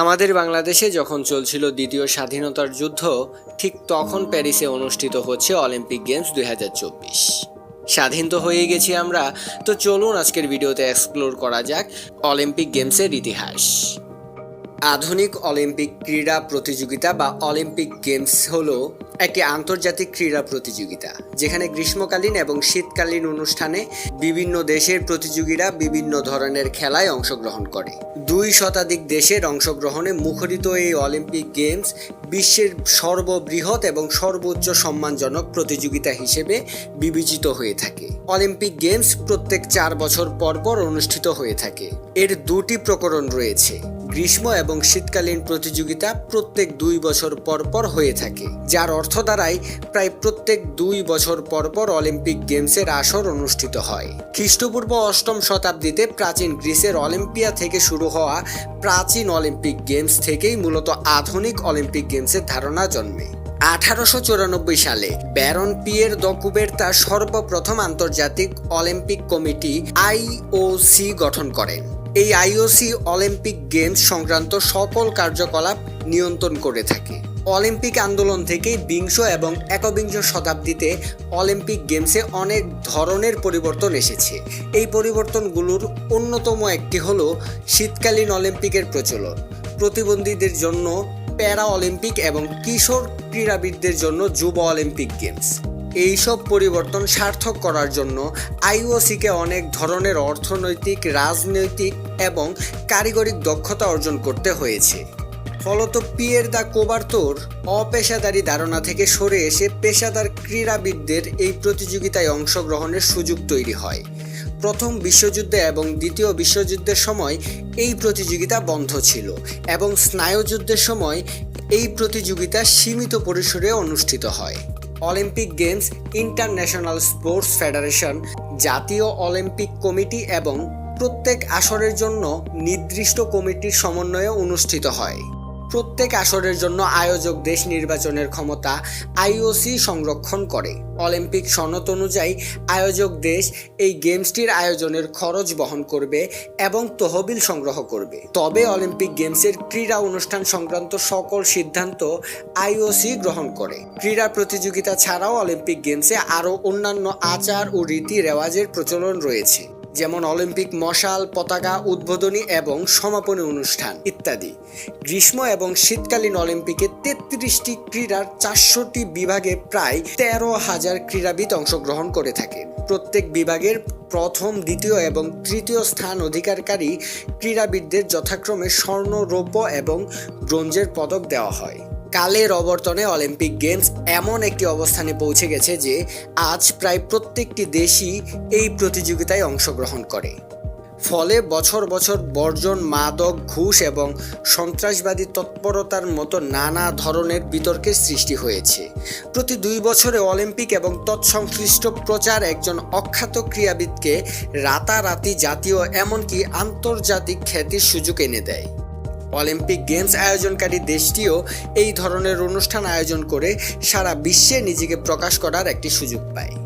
আমাদের বাংলাদেশে যখন চলছিল দ্বিতীয় স্বাধীনতার যুদ্ধ, ঠিক তখন প্যারিসে অনুষ্ঠিত হচ্ছে অলিম্পিক গেমস দুই স্বাধীন তো হয়ে গেছি আমরা, তো চলুন আজকের ভিডিওতে এক্সপ্লোর করা যাক অলিম্পিক গেমসের ইতিহাস। আধুনিক অলিম্পিক ক্রীড়া প্রতিযোগিতা বা অলিম্পিক গেমস হলো একটি আন্তর্জাতিক ক্রীড়া প্রতিযোগিতা, যেখানে গ্রীষ্মকালীন এবং শীতকালীন অনুষ্ঠানে বিভিন্ন দেশের প্রতিযোগীরা বিভিন্ন ধরনের খেলায় অংশগ্রহণ করে। দুই শতাধিক দেশের অংশগ্রহণে মুখরিত এই অলিম্পিক গেমস বিশ্বের সর্ববৃহৎ এবং সর্বোচ্চ সম্মানজনক প্রতিযোগিতা হিসেবে বিবেচিত হয়ে থাকে। অলিম্পিক গেমস প্রত্যেক চার বছর পর পর অনুষ্ঠিত হয়ে থাকে। এর দুটি প্রকরণ রয়েছে, গ্রীষ্ম এবং শীতকালীন প্রতিযোগিতা প্রত্যেক দুই বছর পর পর হয়ে থাকে, যার অর্থ দ্বারাই প্রায় প্রত্যেক দুই বছর পর পর অলিম্পিক গেমসের আসর অনুষ্ঠিত হয়। খ্রিস্টপূর্ব অষ্টম শতাব্দীতে প্রাচীন গ্রিসের অলিম্পিয়া থেকে শুরু হওয়া প্রাচীন অলিম্পিক গেমস থেকেই মূলত আধুনিক অলিম্পিক গেমসের ধারণা জন্মে। আঠারোশো চুরানব্বই সালে ব্যারন পিয়ের দকুবের তার সর্বপ্রথম আন্তর্জাতিক অলিম্পিক কমিটি আইওসি গঠন করেন। এই আইওসি অলিম্পিক গেমস সংক্রান্ত সকল কার্যকলাপ নিয়ন্ত্রণ করে থাকে। অলিম্পিক আন্দোলন থেকেই বিংশ এবং একবিংশ শতাব্দীতে অলিম্পিক গেমসে অনেক ধরনের পরিবর্তন এসেছে। এই পরিবর্তনগুলোর অন্যতম একটি হল শীতকালীন অলিম্পিকের প্রচলন। প্রতিবন্ধীদের জন্য প্যারা অলিম্পিক এবং কিশোর ক্রীড়াবিদদের জন্য যুব অলিম্পিক গেমস। এইসব পরিবর্তন সার্থক করার জন্য আইওসিকে অনেক ধরনের অর্থনৈতিক, রাজনৈতিক এবং কারিগরিক দক্ষতা অর্জন করতে হয়েছে। ফলত পিয়ের দা কোবার্তোর অপেশাদারী ধারণা থেকে সরে এসে পেশাদার ক্রীড়াবিদদের এই প্রতিযোগিতায় অংশগ্রহণের সুযোগ তৈরি হয়। প্রথম বিশ্বযুদ্ধে এবং দ্বিতীয় বিশ্বযুদ্ধের সময় এই প্রতিযোগিতা বন্ধ ছিল এবং স্নায়ুযুদ্ধের সময় এই প্রতিযোগিতা সীমিত পরিসরে অনুষ্ঠিত হয়। Olympic games international sports federation, জাতীয় অলিম্পিক কমিটি এবং প্রত্যেক আসরের জন্য নির্দিষ্ট কমিটির সমন্বয়ে অনুষ্ঠিত হয়। প্রত্যেক আসরের জন্য আয়োজক দেশ নির্বাচনের ক্ষমতা আইওসি সংরক্ষণ করে। অলিম্পিক সনদ অনুযায়ী আয়োজক দেশ এই গেমসটির আয়োজনের খরচ বহন করবে এবং তহবিল সংগ্রহ করবে। তবে অলিম্পিক গেমসের ক্রীড়া অনুষ্ঠান সংক্রান্ত সকল সিদ্ধান্ত আইওসি গ্রহণ করে। ক্রীড়া প্রতিযোগিতা ছাড়াও অলিম্পিক গেমসে আরও অন্যান্য আচার ও রীতি রেওয়াজের প্রচলন রয়েছে। যেমন অলিম্পিক মশাল, পতাকা উদ্বোধনী এবং সমাপনী অনুষ্ঠান ইত্যাদি। গ্রীষ্ম এবং শীতকালীন অলিম্পিকে তেত্রিশটি ক্রীড়ার চারশোটি বিভাগে প্রায় তেরো হাজার ক্রীড়াবিদ অংশগ্রহণ করে থাকে। প্রত্যেক বিভাগের প্রথম, দ্বিতীয় এবং তৃতীয় স্থান অধিকারকারী ক্রীড়াবিদদের যথাক্রমে স্বর্ণ, রৌপ্য এবং ব্রোঞ্জের পদক দেওয়া হয়। কালের অবর্তনে অলিম্পিক গেমস এমন একটি অবস্থানে পৌঁছে গেছে যে, আজ প্রায় প্রত্যেকটি দেশই এই প্রতিযোগিতায় অংশগ্রহণ করে। ফলে বছর বছর বর্জন, মাদক, ঘুষ এবং সন্ত্রাসবাদী তৎপরতার মতো নানা ধরনের বিতর্কের সৃষ্টি হয়েছে। প্রতি দুই বছরে অলিম্পিক এবং তৎসংশ্লিষ্ট প্রচার একজন অখ্যাত ক্রীড়াবিদকে রাতারাতি জাতীয় এমনকি আন্তর্জাতিক খ্যাতির সুযোগ এনে দেয়। অলিম্পিক গেমস আয়োজনকারী দেশটিও এই ধরনের অনুষ্ঠান আয়োজন করে সারা বিশ্বে নিজেকে প্রকাশ করার একটি সুযোগ পায়।